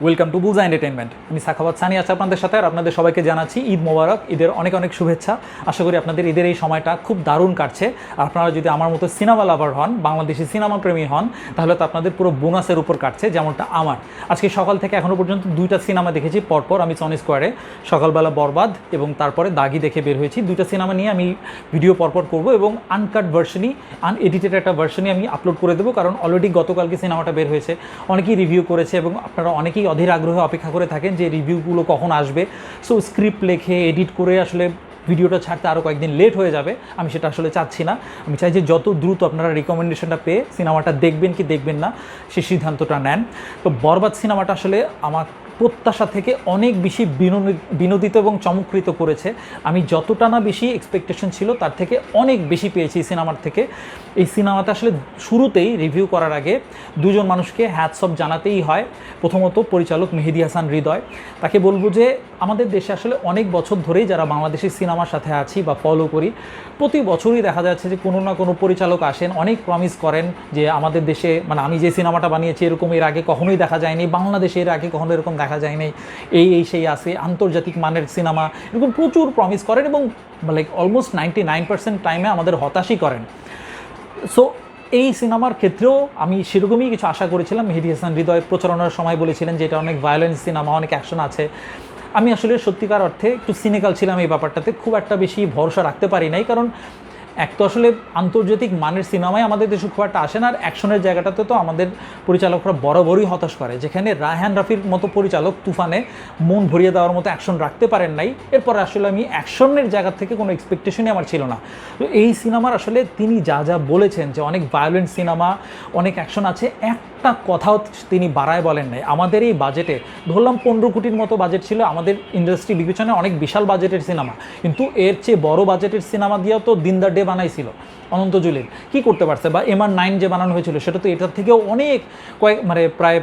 Welcome to বুলজা entertainment আমি সাখাবাদ সানি আছি আপনাদের সাথে আর আপনাদের সবাইকে জানাচ্ছি ঈদ মোবারক, ঈদের অনেক অনেক শুভেচ্ছা। আশা করি আপনাদের ঈদের এই সময়টা খুব দারুণ কাটছে। আর আপনারা যদি আমার মতো সিনেমা লাভার হন, বাংলাদেশি সিনেমা প্রেমী হন, তাহলে তো আপনাদের পুরো বোনাসের উপর কাটছে যেমনটা আমার। আজকে সকাল থেকে এখনও পর্যন্ত দুইটা সিনেমা দেখেছি, পরপর আমি সনি স্কোয়ারে সকালবেলা বরবাদ এবং তারপরে দাগি দেখে বের হয়েছি। দুইটা সিনেমা নিয়ে আমি ভিডিও পরপর করব এবং আনকাট ভার্সনই আনএডিটেড একটা ভার্সনই আমি আপলোড করে দেবো, কারণ অলরেডি গতকালকে সিনেমাটা বের হয়েছে। অনেকেই রিভিউ করেছে এবং আপনারা অনেকেই অধীর আগ্রহে অপেক্ষা করে থাকেন যে রিভিউগুলো কখন আসবে। সো স্ক্রিপ্ট লেখে এডিট করে আসলে ভিডিওটা ছাড়তে আরও কয়েকদিন লেট হয়ে যাবে। আমি সেটা আসলে চাচ্ছি না। আমি চাই যে যত দ্রুত আপনারা রিকমেন্ডেশনটা পেয়ে সিনেমাটা দেখবেন কি দেখবেন না, সে সিদ্ধান্তটা নেন। তো বরবাদ সিনেমাটা আসলে আমার প্রত্যাশা থেকে অনেক বেশি বিনোদি- বিনোদিত এবং চমকৃত করেছে। আমি যতটা না বেশি এক্সপেকটেশন ছিল, তার থেকে অনেক বেশি পেয়েছি এই সিনেমার থেকে। এই সিনেমাতে আসলে শুরুতেই রিভিউ করার আগে দুজন মানুষকে হ্যাটসঅপ জানাতেই হয়। প্রথমত পরিচালক মেহেদি হাসান হৃদয়। তাকে বলব যে, আমাদের দেশে আসলে অনেক বছর ধরেই যারা বাংলাদেশি সিনেমার সাথে আছি বা ফলো করি, প্রতি বছরই দেখা যাচ্ছে যে কোনো না কোনো পরিচালক আসেন, অনেক প্রমিস করেন যে আমাদের দেশে মানে আমি যে সিনেমাটা বানিয়েছি এরকম এর আগে কখনোই দেখা যায়নি, বাংলাদেশে এর আগে কখনো এরকম দেখা যায়নি এই এই, সেই আছে, আন্তর্জাতিক মানের সিনেমা। এরকম প্রচুর প্রমিস করেন এবং like almost ninety nine percent টাইমে আমাদের হতাশই করেন। সো এই সিনেমার ক্ষেত্রেও আমি সেরকমই কিছু আশা করেছিলাম। মেহেদি হাসান হৃদয় প্রচারণার সময় বলেছিলেন যে এটা অনেক ভায়োলেন্স সিনেমা, অনেক অ্যাকশন আছে। আমি আসলে সত্যিকার অর্থে একটু সিনিক্যাল ছিলাম এই ব্যাপারটাতে। খুব একটা বেশি ভরসা রাখতে পারি নাই, কারণ এক তো আসলে আন্তর্জাতিক মানের সিনেমায় আমাদের দেশে খুব একটা আসে না, আর অ্যাকশনের জায়গাটাতে তো আমাদের পরিচালকরা বরাবরই হতাশ করে। যেখানে রায়হান রাফির মতো পরিচালক তুফানে মন ভরিয়ে দেওয়ার মতো অ্যাকশন রাখতে পারেন নাই। এরপর আসলে আমি অ্যাকশনের জায়গা থেকে কোনো এক্সপেকটেশনই আমার ছিল না। তো এই সিনেমার আসলে তিনি যা যা বলেছেন যে অনেক ভায়োলেন্ট সিনেমা, অনেক অ্যাকশন আছে একটা কথাও তিনি বাড়ায় বলেন নাই। আমাদের এই বাজেটে, ধরলাম পনেরো কোটির মতো বাজেট ছিল, আমাদের ইন্ডাস্ট্রি বিবেচনায় অনেক বিশাল বাজেটের সিনেমা কিন্তু এর চেয়ে বড় বাজেটের সিনেমা দিয়েও তো দিন দ্য ডে বানাইছিল, অনন্ত জলিল। কী করতে পারছে? বা এম আর নাইন যে বানানো হয়েছিল, সেটা তো এটার থেকেও অনেক কয়েক মানে প্রায়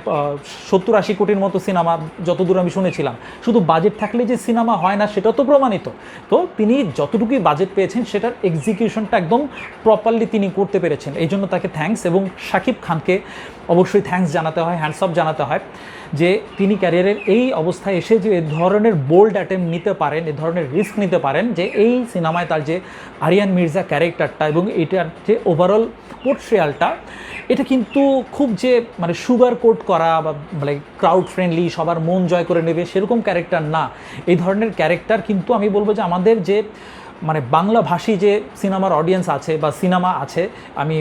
সত্তর আশি কোটির মতো সিনেমা যতদূর আমি শুনেছিলাম। শুধু বাজেট থাকলে যে সিনেমা হয় না, সেটা তো প্রমাণিত। তো তিনি যতটুকুই বাজেট পেয়েছেন, সেটার এক্সিকিউশনটা একদম প্রপারলি তিনি করতে পেরেছেন। এই জন্য তাকে থ্যাঙ্কস এবং শাকিব খানকে অবশ্যই থ্যাঙ্কস জানাতে হয় হ্যান্ডস অফ জানাতে হয় যে তিনি ক্যারিয়ারের এই অবস্থায় এসে যে এ ধরনের বোল্ড অ্যাটেম্প নিতে পারেন, এ ধরনের রিস্ক নিতে পারেন যে এই সিনেমায় তার যে আরিয়ান মির্জা ক্যারেক্টারটা এবং এটার যে ওভারঅল পোর্ট্রিয়ালটা এটা কিন্তু খুব যে মানে সুগার কোট করা বা মানে ক্রাউড ফ্রেন্ডলি সবার মন জয় করে নেবে সেরকম ক্যারেক্টার না। এই ধরনের ক্যারেক্টার কিন্তু আমি বলব যে আমাদের যে মানে বাংলাভাষী যে সিনেমার অডিয়েন্স আছে বা সিনেমা আছে, আমি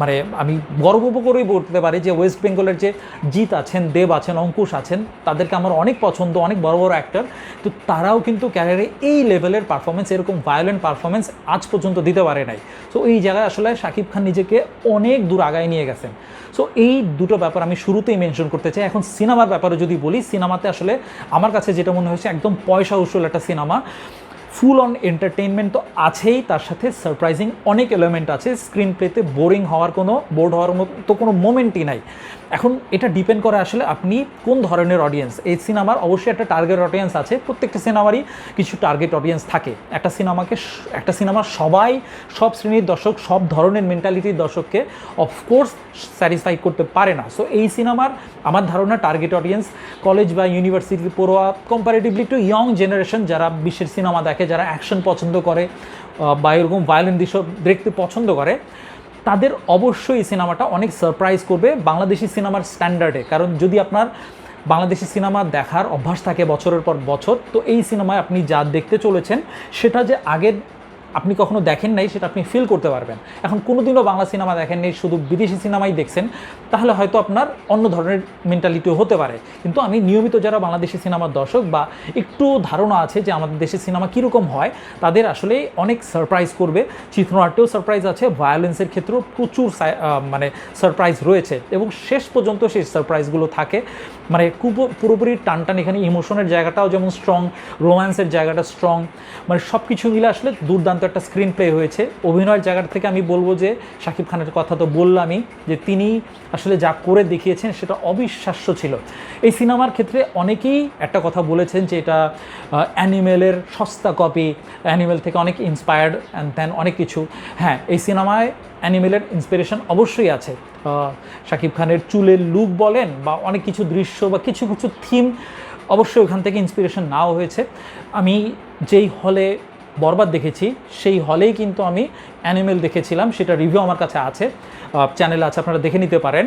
মানে আমি গর্ব করেই বলতে পারি যে ওয়েস্ট বেঙ্গলের যে জিৎ আছেন, দেব আছেন, অঙ্কুশ আছেন, তাদেরকে আমার অনেক পছন্দ, অনেক বড় বড় অ্যাক্টর তো তারাও কিন্তু ক্যারিয়ারে এই লেভেলের পারফরমেন্স এরকম ভায়োলেন্ট পারফরমেন্স আজ পর্যন্ত দিতে পারে নাই। সো এই জায়গায় আসলে শাকিব খান নিজেকে অনেক দূর আগায় নিয়ে গেছেন। সো এই দুটো ব্যাপার আমি শুরুতেই মেনশন করতে চাই। এখন সিনেমার ব্যাপারে যদি বলি সিনেমাতে আসলে আমার কাছে যেটা মনে হয়েছে, একদম পয়সা উসুল একটা সিনেমা ফুল অন এন্টারটেনমেন্ট তো আছেই, তার সাথে সারপ্রাইজিং অনেক এলিমেন্ট আছে। স্ক্রিন প্লেতে বোরিং হওয়ার কোনো বোর্ড হওয়ার মতো কোনো মোমেন্টই নাই। এখন এটা ডিপেন্ড করে আসলে আপনি কোন ধরনের অডিয়েন্স এই সিনেমার অবশ্যই একটা টার্গেট অডিয়েন্স আছে, প্রত্যেকটা সিনেমারই কিছু টার্গেট অডিয়েন্স থাকে। একটা সিনেমাকে একটা সিনেমার সবাই, সব শ্রেণির দর্শক, সব ধরনের মেন্টালিটির দর্শককে অফকোর্স স্যাটিসফাই করতে পারে না। সো এই সিনেমার আমার ধারণা টার্গেট অডিয়েন্স কলেজ বা ইউনিভার্সিটি পড়োয়া কম্পারেটিভলি একটু ইয়ং জেনারেশন যারা বিশ্বের সিনেমা দেখে যারা অ্যাকশন পছন্দ করে বা এরকম ভায়োলেন্ট দৃশ্য দেখতে পছন্দ করে, তাদের অবশ্যই সিনেমাটা অনেক সারপ্রাইজ করবে বাংলাদেশি সিনেমার স্ট্যান্ডার্ডে কারণ যদি আপনার বাংলাদেশি সিনেমা দেখার অভ্যাস থাকে বছরের পর বছর, তো এই সিনেমায় আপনি যা দেখতে চলেছেন, সেটা যে আগের আপনি কখনো দেখেন নাই সেটা আপনি ফিল করতে পারবেন। এখন কোনোদিনও বাংলা সিনেমা দেখেন নাই, শুধু বিদেশি সিনেমাই দেখছেন, তাহলে হয়তো আপনার অন্য ধরনের মেন্টালিটিও হতে পারে। কিন্তু আমি নিয়মিত যারা বাংলাদেশি সিনেমার দর্শক বা একটু ধারণা আছে যে আমাদের দেশের সিনেমা কীরকম হয়, তাদের আসলে অনেক সারপ্রাইজ করবে। চিত্রনাট্যেও সারপ্রাইজ আছে ভায়োলেন্সের ক্ষেত্রেও প্রচুর মানে সারপ্রাইজ রয়েছে। এবং শেষ পর্যন্ত সেই সারপ্রাইজগুলো থাকে। মানে পুরোপুরি টান টান এখানে ইমোশনের জায়গাটাও যেমন স্ট্রং রোম্যান্সের জায়গাটা স্ট্রং মানে সব কিছু মিলে আসলে দুর্দান্ত দুর্দান্ত একটা স্ক্রিন প্লে হয়েছে। অভিনয়ের জায়গা থেকে আমি বলব যে শাকিব খানের কথা তো বললামই, যে তিনি আসলে যা করে দেখিয়েছেন সেটা অবিশ্বাস্য ছিল। এই সিনেমার ক্ষেত্রে অনেকেই একটা কথা বলেছেন যে এটা অ্যানিমেলের সস্তা কপি অ্যানিমেল থেকে অনেক ইন্সপায়ার্ড অ্যান্ড দেন অনেক কিছু। হ্যাঁ এই সিনেমায় অ্যানিমেলের ইন্সপিরেশন অবশ্যই আছে। শাকিব খানের চুলের লুক বলেন বা অনেক কিছু দৃশ্য বা কিছু কিছু থিম অবশ্যই ওখান থেকে ইন্সপিরেশন নাও হয়েছে। আমি যেই হলে বরবাদ দেখেছি, সেই হলেই কিন্তু আমি অ্যানিমেল দেখেছিলাম, সেটা রিভিউ আমার কাছে আছে চ্যানেলে আছে, আপনারা দেখে নিতে পারেন।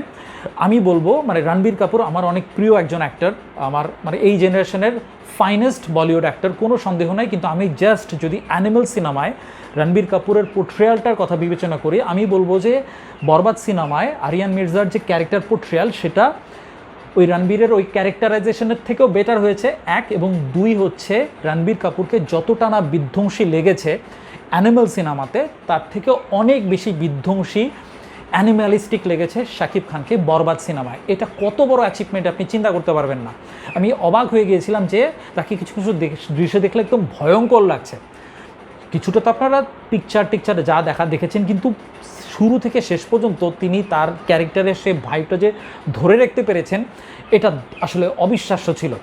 আমি বলব মানে রণবীর কাপুর আমার অনেক প্রিয় একজন অ্যাক্টর আমার মানে এই জেনারেশনের ফাইনেস্ট বলিউড অ্যাক্টর কোনো সন্দেহ নাই, কিন্তু আমি জাস্ট যদি অ্যানিমেল সিনেমায় রণবীর কাপুরের পোট্রিয়ালটার কথা বিবেচনা করি, আমি বলব যে বরবাদ সিনেমায় আরিয়ান মির্জার যে ক্যারেক্টার পোট্রিয়াল সেটা ওই রণবীরের ওই ক্যারেক্টারাইজেশনের থেকেও বেটার হয়েছে। এক এবং দুই হচ্ছে রণবীর কাপুরকে যতটা না বিধ্বংসী লেগেছে অ্যানিমাল সিনেমাতে তার থেকে অনেক বেশি বিধ্বংসী অ্যানিম্যালিস্টিক লেগেছে শাকিব খানকে বরবাদ সিনেমায় এটা কত বড় অ্যাচিভমেন্ট আপনি চিন্তা করতে পারবেন না। আমি অবাক হয়ে গিয়েছিলাম যে তাকে কিছু কিছু দৃশ্য দেখলে একদম ভয়ঙ্কর লাগছে। কিছুটা তো আপনারা পিকচার টিকচারে যা দেখা দেখেছেন, কিন্তু শুরু থেকে শেষ পর্যন্ত তিনি তার ক্যারেক্টারের সে ভাইটা যে ধরে রাখতে পেরেছেন, এটা আসলে অবিশ্বাস্য ছিল।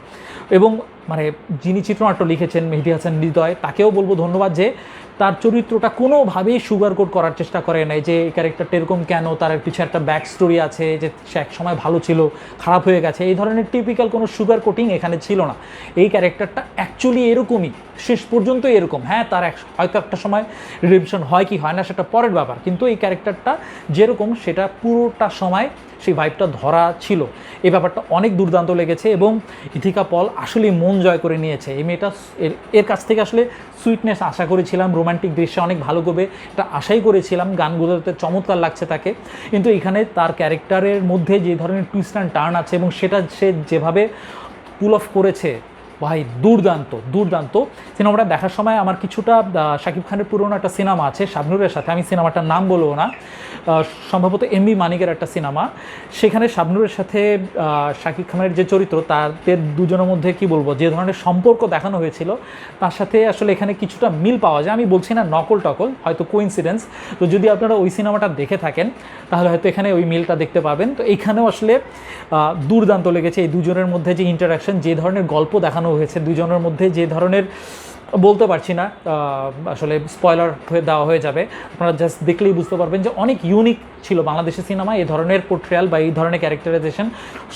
এবং মানে যিনি চিত্রনাট্য লিখেছেন, মেহেদি হাসান হৃদয়, তাকেও বলব ধন্যবাদ যে তার চরিত্রটা কোনোভাবেই সুগার কোট করার চেষ্টা করে নাই, যে এই ক্যারেক্টারটা এরকম কেন, তার পিছিয়ে একটা ব্যাক স্টোরি আছে, যে সে এক সময় ভালো ছিল, খারাপ হয়ে গেছে, এই ধরনের টিপিক্যাল কোনো সুগার কোটিং এখানে ছিল না। এই ক্যারেক্টারটা অ্যাকচুয়ালি এরকমই, শেষ পর্যন্ত এরকম। হ্যাঁ তার এক, হয়তো একটা সময় রিডেমশন হয় কি হয় না, সেটা পরের ব্যাপার। কিন্তু এই ক্যারেক্টারটা যেরকম, সেটা পুরোটা সময় সেই ভাইবটা ধরা ছিল। এই ব্যাপারটা অনেক দুর্দান্ত লেগেছে এবং ইথিকা পল আসলে মন জয় করে নিয়েছে। এই মেয়েটা এর এর কাছ থেকে আসলে সুইটনেস আশা করেছিলাম রোমান্টিক দৃশ্যে অনেক ভালো করবে এটা আশাই করেছিলাম গানগুলোতে চমৎকার লাগছে তাকে। কিন্তু এখানে তার ক্যারেক্টারের মধ্যে যে ধরনের টুইস্ট অ্যান্ড টার্ন আছে এবং সেটা সে যেভাবে পুল অফ করেছে ভাই, দুর্দান্ত দুর্দান্ত। সিনেমাটা দেখার সময় আমার কিছুটা শাকিব খানের পুরনো একটা সিনেমা আছে, শাবনুরের সাথে। আমি সিনেমাটার নাম বলব না। সম্ভবত এমবি মানিকের একটা সিনেমা। সেখানে শাবনুরের সাথে শাকিব খানের যে চরিত্র, তাদের দুজনের মধ্যে কি বলব, যে ধরনের সম্পর্ক দেখানো হয়েছিল, তার সাথে আসলে এখানে কিছুটা মিল পাওয়া যায়। আমি বলছি না নকল টকল হয়তো কোইন্সিডেন্স তো যদি আপনারা ওই সিনেমাটা দেখে থাকেন, তাহলে হয়তো এখানে ওই মিলটা দেখতে পাবেন। তো এখানেও আসলে দুর্দান্ত লেগেছে এই দুজনের মধ্যে যে ইন্টারাকশন যে ধরনের গল্প দেখানো হয়েছে। দুজনের মধ্যে যে ধরনের বলতে পারছি না আসলে স্পয়লার হয়ে দেওয়া হয়ে যাবে। আপনারা জাস্ট দেখলেই বুঝতে পারবেন যে অনেক ইউনিক ছিল বাংলাদেশের সিনেমা এই ধরনের পোর্ট্রিয়াল বা এই ধরনের ক্যারেক্টারাইজেশন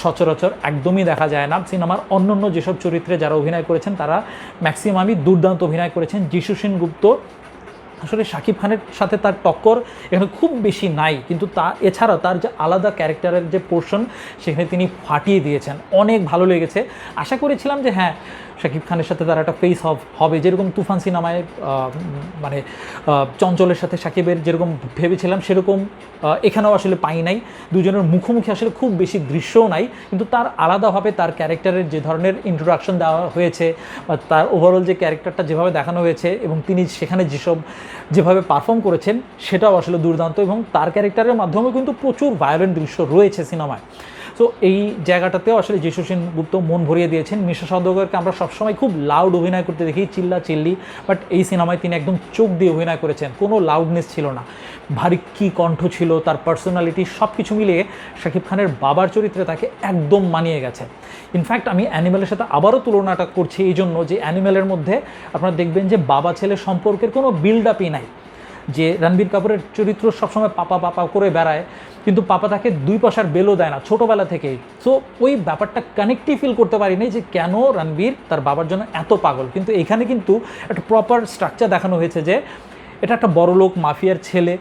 সচরাচর একদমই দেখা যায় না। সিনেমার অন্য অন্য যেসব চরিত্রে যারা অভিনয় করেছেন, তারা ম্যাক্সিমামই দুর্দান্ত অভিনয় করেছেন। যিশু সেনগুপ্ত আসলে শাকিব খানের সাথে তার টক্কর এখানে খুব বেশি নাই, কিন্তু তা এছাড়া তার যে আলাদা ক্যারেক্টারের যে পোর্শন, সেখানে তিনি ফাটিয়ে দিয়েছেন। অনেক ভালো লেগেছে। আশা করেছিলাম যে হ্যাঁ শাকিব খানের সাথে তার একটা ফেস অফ হবে। যেরকম তুফান সিনেমায় মানে চঞ্চলের সাথে শাকিবের যেরকম ভেবেছিলাম, সেরকম এখানেও আসলে পাই নাই। দুজনের মুখোমুখি আসলে খুব বেশি দৃশ্যও নাই। কিন্তু তার আলাদাভাবে তার ক্যারেক্টারের যে ধরনের ইন্ট্রোডাকশন দেওয়া হয়েছে, বা তার ওভারঅল যে ক্যারেক্টারটা যেভাবে দেখানো হয়েছে, এবং তিনি সেখানে যেসব, যেভাবে পারফর্ম করেছেন, সেটাও আসলে দুর্দান্ত। এবং তার ক্যারেক্টারের মাধ্যমেও কিন্তু প্রচুর ভায়োলেন্ট দৃশ্য রয়েছে সিনেমায়। সো এই জায়গাটাতেও আসলে যিশু সেনগুপ্ত মন ভরিয়ে দিয়েছেন। মিশা সওদাগরকে আমরা সবসময় খুব লাউড অভিনয় করতে দেখি, চিল্লা চিল্লি বাট এই সিনেমায় তিনি একদম চোখ দিয়ে অভিনয় করেছেন। কোনো লাউডনেস ছিল না। ভারী কী কণ্ঠ ছিল, তার পার্সোনালিটি সব কিছু মিলিয়ে শাকিব খানের বাবার চরিত্রে তাকে একদম মানিয়ে গেছে। ইনফ্যাক্ট আমি অ্যানিমেলের সাথে আবারও তুলনাটা করছি এই জন্য যে অ্যানিমেলের মধ্যে আপনারা দেখবেন যে বাবা ছেলে সম্পর্কের কোনো বিল্ড আপই নাই। যে রণবীর কাপুরের চরিত্র সবসময় পাপা পাপা করে বেড়ায়, কিন্তু পাপা তাকে দুই পয়সার বেলও দেয় না, ছোটোবেলা থেকেই। সো ওই ব্যাপারটা কানেক্টই ফিল করতে পারিনি যে কেন রণবীর তার বাবার জন্য এত পাগল। কিন্তু এখানে কিন্তু একটা প্রপার স্ট্রাকচার দেখানো হয়েছে যে, এটা একটা বড়লোক, মাফিয়ার ছেলে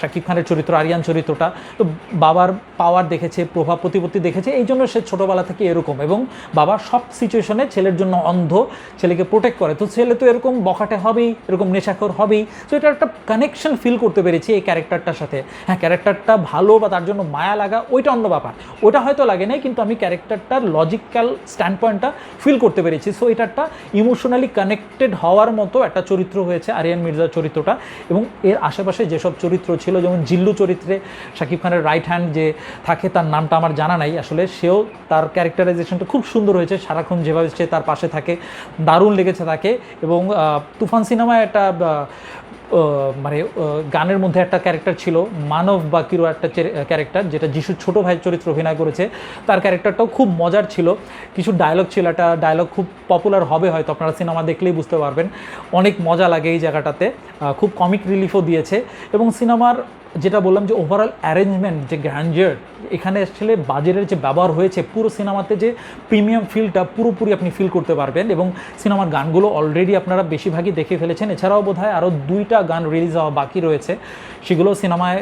শাকিব খানের চরিত্র, আরিয়ান চরিত্রটা। তো বাবার পাওয়ার দেখেছে, প্রভাব, প্রতিপত্তি দেখেছে, এই জন্য সে ছোটোবেলা থেকে এরকম এবং বাবা সব সিচুয়েশনে ছেলের জন্য অন্ধ, ছেলেকে প্রোটেক্ট করে। তো ছেলে তো এরকম বখাটে হবেই, এরকম নেশাখোর হবেই। তো এটা একটা কানেকশন ফিল করতে পেরেছি এই ক্যারেক্টারটার সাথে। হ্যাঁ ক্যারেক্টারটা ভালো বা তার জন্য মায়া লাগা, ওইটা অন্য ব্যাপার। ওটা হয়তো লাগে নাই, কিন্তু আমি ক্যারেক্টারটার লজিক্যাল স্ট্যান্ড পয়েন্টটা ফিল করতে পেরেছি। সো এটা একটা ইমোশনালি কানেক্টেড হওয়ার মতো একটা চরিত্র হয়েছে আরিয়ান মির্জার চরিত্রটা এবং এর আশেপাশে যেসব চরিত্র চরিত্র ছিল, যেমন জিল্লু চরিত্রে শাকিব খানের রাইট হ্যান্ড যে থাকে, তার নামটা আমার জানা নাই। আসলে সেও তার ক্যারেক্টারাইজেশনটা খুব সুন্দর হয়েছে। সারাক্ষণ যেভাবে সে তার পাশে থাকে, দারুণ লেগেছে তাকে। এবং তুফান সিনেমায় একটা মানে গানের মধ্যে একটা ক্যারেক্টার ছিল, মানব বাকিরও একটা ক্যারেক্টার যেটা যিশু ছোট ভাইয়ের চরিত্র অভিনয় করেছে। তার ক্যারেক্টারটাও খুব মজার ছিল। কিছু ডায়লগ ছিল, একটা ডায়লগ খুব পপুলার হবে হয়তো, আপনারা সিনেমা দেখলেই বুঝতে পারবেন। অনেক মজা লাগে এই জায়গাটাতে। খুব কমিক রিলিফও দিয়েছে। এবং সিনেমার যেটা বললাম যে ওভারঅল অ্যারেঞ্জমেন্ট যে গ্র্যান্ডার এখানে আসলে বাজেটের যে ব্যবহার হয়েছে, পুরো সিনেমাতে যে প্রিমিয়াম ফিলটা পুরোপুরি আপনি ফিল করতে পারবেন এবং সিনেমার গানগুলো অলরেডি আপনারা বেশিরভাগই দেখে ফেলেছেন। এছাড়াও বোধ হয় আরও দুইটা গান রিলিজ হওয়া বাকি রয়েছে। সেগুলো সিনেমায়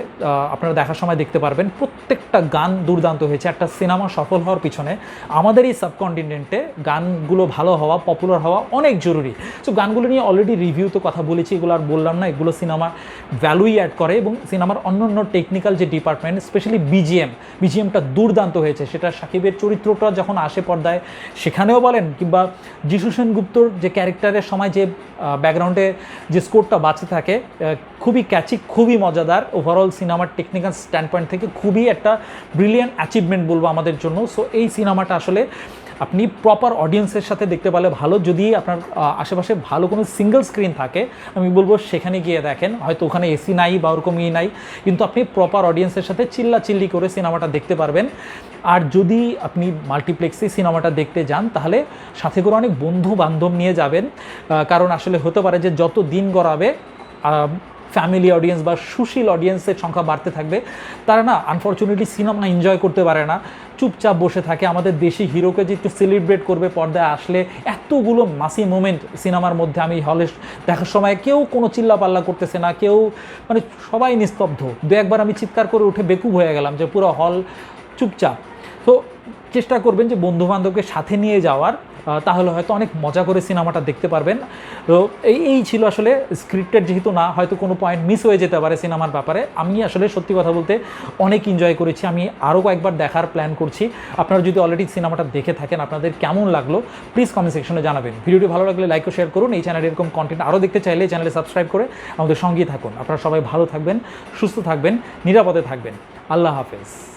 আপনারা দেখার সময় দেখতে পারবেন। প্রত্যেকটা গান দুর্দান্ত হয়েছে। একটা সিনেমা সফল হওয়ার পিছনে আমাদের এই সাবকন্টিনেন্টে গানগুলো ভালো হওয়া পপুলার হওয়া অনেক জরুরি। সো গানগুলো নিয়ে অলরেডি রিভিউ তো কথা বলেছি, এগুলো আর বললাম না। এগুলো সিনেমার ভ্যালুই অ্যাড করে এবং সিনেমার অন্য অন্য টেকনিক্যাল যে ডিপার্টমেন্ট স্পেশালি বিজিএম বিজিএমটা দুর্দান্ত হয়েছে। সেটা সাকিবের চরিত্রটা যখন আসে পর্দায়, সেখানেও বলেন, কিংবা যিশু সেনগুপ্তর যে ক্যারেক্টারের সময় যে ব্যাকগ্রাউন্ডে যে স্কোরটা বাঁচে থাকে খুবই ক্যাচি খুবই মজাদার। ওভারঅল সিনেমার টেকনিক্যাল স্ট্যান্ড পয়েন্ট থেকে খুবই একটা ব্রিলিয়ান্ট অ্যাচিভমেন্ট বলব আমাদের জন্য। সো এই সিনেমাটা আসলে আপনি প্রপার অডিয়েন্সের সাথে দেখতে পারলে ভালো। যদি আপনার আশেপাশে ভালো কোনো সিঙ্গেল স্ক্রিন থাকে, আমি বলব সেখানে গিয়ে দেখেন। হয়তো ওখানে এসি নাই বা ওরকম ই নাই, কিন্তু আপনি প্রপার অডিয়েন্সের সাথে চিল্লা চিল্লি করে সিনেমাটা দেখতে পারবেন। আর যদি আপনি মাল্টিপ্লেক্সে সিনেমাটা দেখতে যান, তাহলে সাথে করে অনেক বন্ধু বান্ধব নিয়ে যাবেন। কারণ আসলে হতে পারে যে যত দিন গড়াবে ফ্যামিলি অডিয়েন্স বা সুশীল অডিয়েন্সের সংখ্যা বাড়তে থাকবে। তারা না আনফর্চুনেটলি সিনেমা এনজয় করতে পারে না। চুপচাপ বসে থাকে। আমাদের দেশি হিরোকে যে একটু সেলিব্রেট করবে পর্দায় আসলে এতগুলো মাসি মোমেন্ট সিনেমার মধ্যে আমি হলে দেখার সময় কেউ কোনো চিল্লা পাল্লা করতেছে না, কেউ মানে সবাই নিস্তব্ধ। দু একবার আমি চিৎকার করে উঠে বেকুব হয়ে গেলাম যে পুরো হল চুপচাপ। তো চেষ্টা করবেন যে বন্ধু বান্ধবকে সাথে নিয়ে যাওয়ার। তাহলে হয়তো অনেক মজা করে সিনেমাটা দেখতে পারবেন। তো এই এই ছিল আসলে স্ক্রিপ্টেড যেহেতু না, হয়তো কোনো পয়েন্ট মিস হয়ে যেতে পারে সিনেমার ব্যাপারে। আমি আসলে সত্যি কথা বলতে অনেক এনজয় করেছি। আমি আরও কয়েকবার দেখার প্ল্যান করছি। আপনারা যদি অলরেডি সিনেমাটা দেখে থাকেন, আপনাদের কেমন লাগল প্লিজ কমেন্ট সেকশনে জানাবেন। ভিডিওটি ভালো লাগলে লাইক ও শেয়ার করুন। এই চ্যানেলে এরকম কন্টেন্ট আরও দেখতে চাইলে চ্যানেলে সাবস্ক্রাইব করে আমাদের সঙ্গেই থাকুন। আপনারা সবাই ভালো থাকবেন, সুস্থ থাকবেন, নিরাপদে থাকবেন। আল্লাহ হাফেজ।